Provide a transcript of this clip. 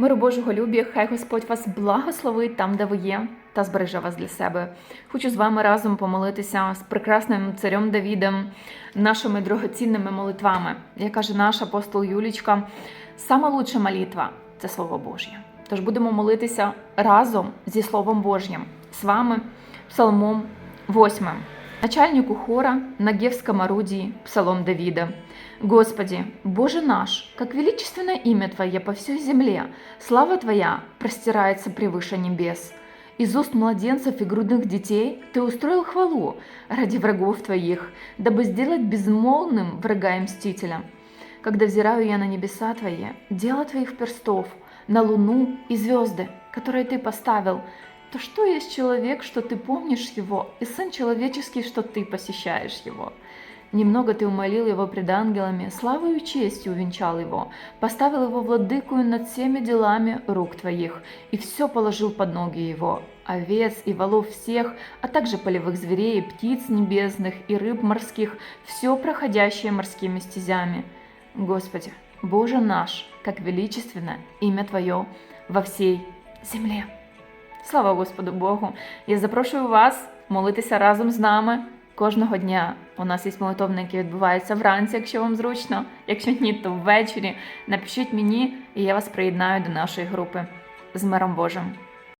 Миру Божого любі, хай Господь вас благословить там, де ви є, та збереже вас для себе. Хочу з вами разом помолитися з прекрасним царем Давідом, нашими дорогоцінними молитвами. Як каже наш апостол Юлічка, сама лучша молитва це Слово Божє. Тож будемо молитися разом зі Словом Божнім з вами, Псалмом 8. Начальнику хора на Гевском орудии Псалом Давида. Господи, Боже наш, как величественно имя Твое по всей земле, слава Твоя простирается превыше небес. Из уст младенцев и грудных детей Ты устроил хвалу ради врагов Твоих, дабы сделать безмолвным врага и мстителя. Когда взираю я на небеса Твои, дело Твоих перстов, на луну и звезды, которые Ты поставил, то что есть человек, что Ты помнишь его, и сын человеческий, что Ты посещаешь его? Немного ты умолил его пред ангелами, славою и честью увенчал его, поставил его владыкою над всеми делами рук твоих, и все положил под ноги его, овец и волов всех, а также полевых зверей, птиц небесных и рыб морских, все проходящее морскими стезями. Господи, Боже наш, как величественно имя Твое во всей земле. Слава Господу Богу! Я запрошую вас молитися разом з нами кожного дня. У нас є молитовник, який відбувається вранці, якщо вам зручно. Якщо ні, то ввечері. Напишіть мені, і я вас приєднаю до нашої групи з миром Божим.